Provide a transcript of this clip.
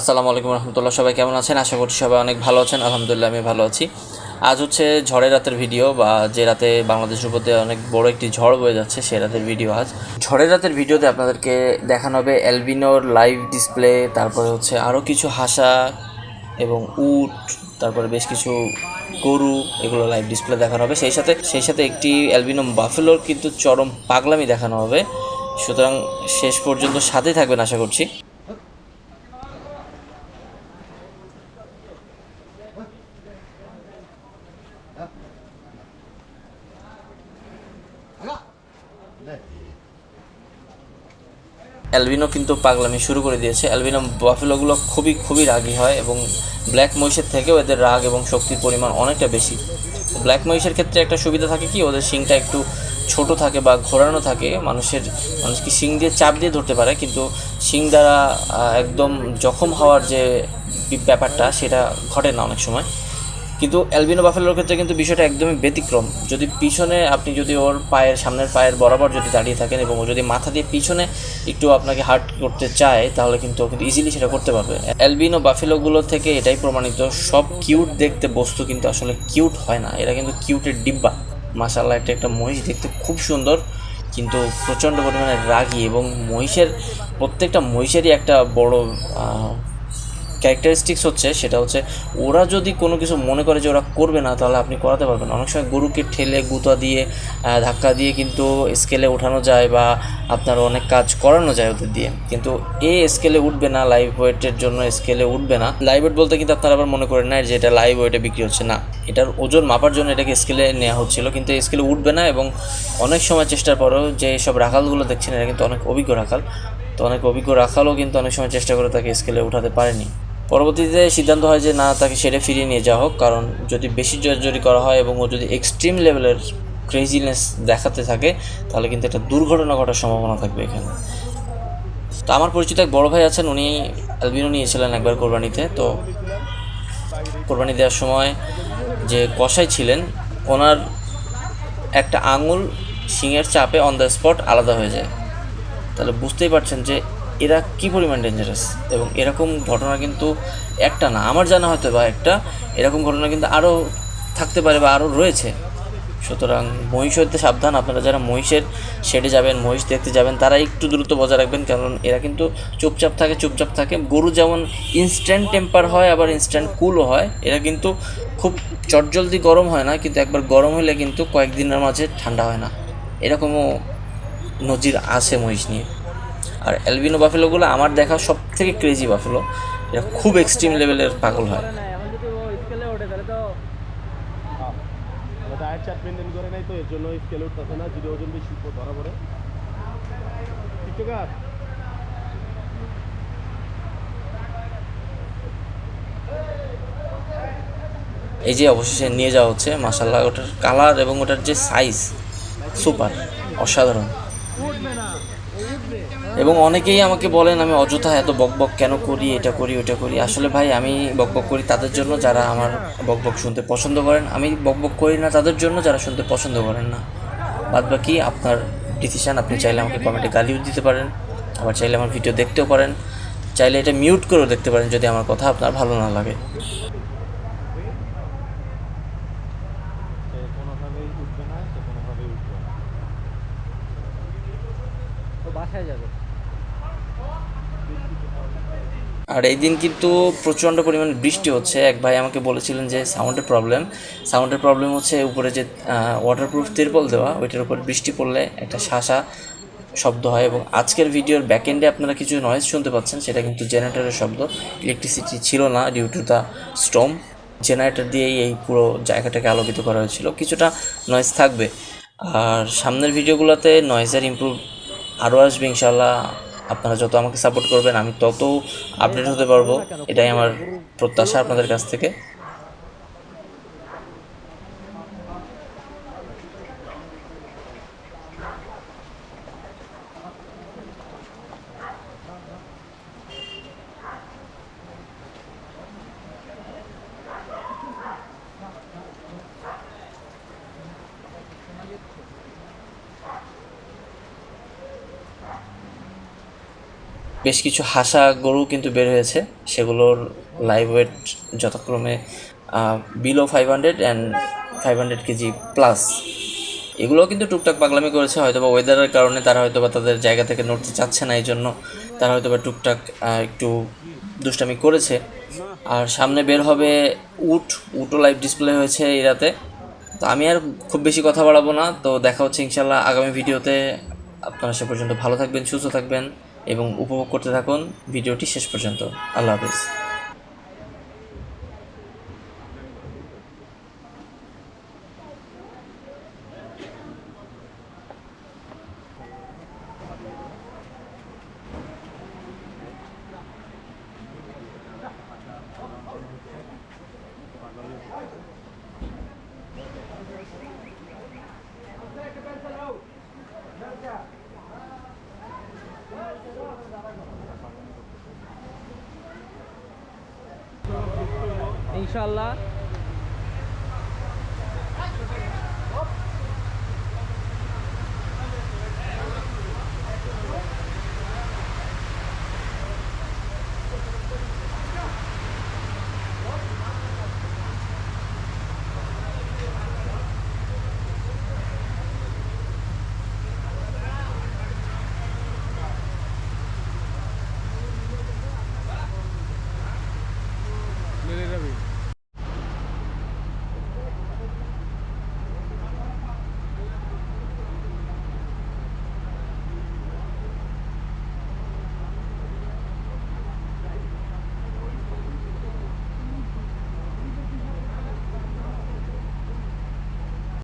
আসসালামু আলাইকুম রহমতুল্লাহ, সবাই কেমন আছেন? আশা করছি সবাই অনেক ভালো আছেন। আলহামদুলিল্লাহ আমি ভালো আছি। আজ হচ্ছে ঝড়ের রাতের ভিডিও বা যে রাতে বাংলাদেশের উপর অনেক বড় একটি ঝড় বয়ে যাচ্ছে সে রাতের ভিডিও আজ। ঝড়ের রাতের ভিডিওতে আপনাদেরকে দেখানো হবে অ্যালবিনোর লাইভ ডিসপ্লে তারপরে হচ্ছে আরও কিছু হাসা এবং উট, তারপরে বেশ কিছু গরু, এগুলো লাইভ ডিসপ্লে দেখানো হবে। সেই সাথে সেই সাথে একটি অ্যালবিনো বাফেলোর কিন্তু চরম পাগলামি দেখানো হবে। সুতরাং শেষ পর্যন্ত সাথে থাকবেন, আশা করছি। অ্যালবিনো কিন্তু পাগলামি শুরু করে দিয়েছে। অ্যালবিনো বাফেলোগুলো খুবই খুবই রাগী হয় এবং ব্ল্যাক মহিষের থেকেও এদের রাগ এবং শক্তির পরিমাণ অনেকটা বেশি। ব্ল্যাক মহিষের ক্ষেত্রে একটা সুবিধা থাকে কি, ওদের শিংটা একটু ছোট থাকে বা ঘোরানো থাকে, মানুষের, মানুষ কি শিং দিয়ে চাপ দিয়ে ধরতে পারে, কিন্তু শিং দ্বারা একদম জখম হওয়ার যে ব্যাপারটা, সেটা ঘটে না অনেক সময়। কিন্তু অ্যালবিনো বাফেলোর ক্ষেত্রে কিন্তু বিষয়টা একদমই ব্যতিক্রম। যদি পিছনে আপনি যদি ওর পায়ের, সামনের পায়ের বরাবর যদি দাঁড়িয়ে থাকেন এবং ও যদি মাথা দিয়ে পিছনে একটু আপনাকে হার্ট করতে চায়, তাহলে কিন্তু ও কিন্তু ইজিলি সেটা করতে পারবে। অ্যালবিনো বাফেলোগুলো থেকে এটাই প্রমাণিত, সব কিউট দেখতে বস্তু কিন্তু আসলে কিউট হয় না। এরা কিন্তু কিউটের ডিব্বা। মাসাল্লাহ একটা একটা মহিষ দেখতে খুব সুন্দর, কিন্তু প্রচণ্ড পরিমাণে রাগী এবং মহিষের, প্রত্যেকটা মহিষেরই একটা বড় ক্যারেক্টারিস্টিক্স হচ্ছে সেটা হচ্ছে ওরা যদি কোনো কিছু মনে করে যে ওরা করবে না, তাহলে আপনি করাতে পারবেন অনেক সময় গরুকে ঠেলে, গুঁতা দিয়ে ধাক্কা দিয়ে কিন্তু স্কেলে ওঠানো যায় বা আপনার অনেক কাজ করানো যায় ওদের দিয়ে। কিন্তু এ স্কেলে উঠবে না লাইভ ওয়েটের জন্য স্কেলে উঠবে না। লাইভ ওয়েট বলতে কিন্তু আপনারা আবার মনে করেন না যে এটা লাইভ ওয়েটে বিক্রি হচ্ছে, না। এটার ওজন মাপার জন্য এটাকে স্কেলে নেওয়া হচ্ছিল, কিন্তু স্কেলে উঠবে না এবং অনেক সময় চেষ্টার পরেও যে সব রাখালগুলো দেখছেন, এরা কিন্তু অনেক অভিজ্ঞ রাখাল। তো অনেক অভিজ্ঞ রাখালও কিন্তু অনেক সময় চেষ্টা করে তাকে স্কেলে উঠাতে পারেনি। পরবর্তীতে সিদ্ধান্ত হয় যে না, তাকে সেরে ফিরিয়ে নিয়ে যাওয়া হোক, কারণ যদি বেশি জোরাজোরি করা হয় এবং ও যদি এক্সট্রিম লেভেলের ক্রেজিনেস দেখাতে থাকে, তাহলে কিন্তু একটা দুর্ঘটনা ঘটার সম্ভাবনা থাকবে এখানে। তো আমার পরিচিত এক বড় ভাই আছেন, উনি অ্যালবিনো নিয়েছিলেন একবার কোরবানিতে। তো কোরবানি দেওয়ার সময় যে কসাই ছিলেন, ওনার একটা আঙুল শিঙের চাপে অন দ্য স্পট আলাদা হয়ে যায়। তাহলে বুঝতেই পারছেন যে এরা কী পরিমাণ ডেঞ্জারাস এবং এরকম ঘটনা কিন্তু একটা না। আমার জানা হয়তো বা একটা। এরকম ঘটনা কিন্তু আরও থাকতে পারে বা আরও রয়েছে। সুতরাং মহিষ হইতে সাবধান। আপনারা যারা মহিষের শেডে যাবেন, মহিষ দেখতে যাবেন, তারা একটু দ্রুত বজায় রাখবেন। কারণ এরা কিন্তু চুপচাপ থাকে চুপচাপ থাকে। গরু যেমন ইনস্ট্যান্ট টেম্পার হয়, আবার ইনস্ট্যান্ট কুলও হয়। এরা কিন্তু খুব চটজলদি গরম হয় না। কিন্তু একবার গরম হলে কিন্তু কয়েকদিনের মাঝে ঠান্ডা হয় না। এরকমও নজির আছে মহিষ নিয়ে। আর অ্যালবিনো বাফেলোগুলো আমার দেখা সব থেকে ক্রেজি বাফেলো। এটা খুব এক্সট্রিম লেভেলের পাগল হয়। করে তো এর জন্য না ওজন এই যে অবশেষে নিয়ে যাওয়া হচ্ছে মাসাল্লাহ ওটার কালার এবং ওটার যে সাইজ সুপার অসাধারণ। এবং অনেকেই আমাকে বলেন, আমি অযথা এত বকবক কেন করি? এটা করি ওটা করি। আসলে ভাই, আমি বকবক করি তাদের জন্য, যারা আমার বকবক শুনতে পছন্দ করেন। আমি বকবক করি না তাদের জন্য, যারা শুনতে পছন্দ করেন না। বাদ বাকি আপনার ডিসিশান আপনি চাইলে আমাকে কমেন্টে গালিও দিতে পারেন। আবার চাইলে আমার ভিডিও দেখতেও পারেন। চাইলে এটা মিউট করেও দেখতে পারেন, যদি আমার কথা আপনার ভালো না লাগে সে কোনোভাবেই উঠবে না সে কোনোভাবেই উঠবে না ও বাসায় যাবে। আর এই দিন কিন্তু প্রচণ্ড পরিমাণে বৃষ্টি হচ্ছে। এক ভাই আমাকে বলেছিলেন যে সাউন্ডের প্রবলেম। সাউন্ডের প্রবলেম হচ্ছে উপরে যে ওয়াটারপ্রুফ তিরপল দেওয়া, ওইটার উপর বৃষ্টি পড়লে একটা শাসা শব্দ হয় এবং আজকের ভিডিওর ব্যাকএন্ডে আপনারা কিছু নয়েজ শুনতে পাচ্ছেন, সেটা কিন্তু জেনারেটরের শব্দ। ইলেকট্রিসিটি ছিল না due to the storm generator দিয়েই এই পুরো জায়গাটাকে আলোকিত করা হয়েছিল। কিছুটা নয়েজ থাকবে। আর সামনের ভিডিওগুলোতে নয়েজের ইমপ্রুভ আরও আসবে ইনশাল্লাহ আপনারা যত আমাকে সাপোর্ট করবেন, আমি তত আপডেট হতে পারব। এটাই আমার প্রত্যাশা আপনাদের কাছ থেকে। বেশ কিছু হাসা গরু কিন্তু বের হয়েছে। সেগুলোর লাইভ ওয়েট যথাক্রমে below five hundred and five hundred kg plus এগুলোও কিন্তু টুকটাক পাগলামি করেছে হয়তো বা ওয়েদারের কারণে তারা হয়তো বা তাদের জায়গা থেকে নড়তে চাচ্ছে না এই জন্য তারা হয়তো বা টুকটাক একটু দুষ্টামি করেছে। আর সামনে বের হবে উট, উটও লাইভ ডিসপ্লে হয়েছে এই রাতে। তো আমি আর খুব বেশি কথা বাড়াবো না। তো দেখা হচ্ছে ইনশাল্লাহ আগামী ভিডিওতে। আপনারা সে পর্যন্ত ভালো থাকবেন, সুস্থ থাকবেন। এবং উপভোগ করতে থাকুন ভিডিওটি শেষ পর্যন্ত। আল্লাহ হাফিজ। ইনশাল্লাহ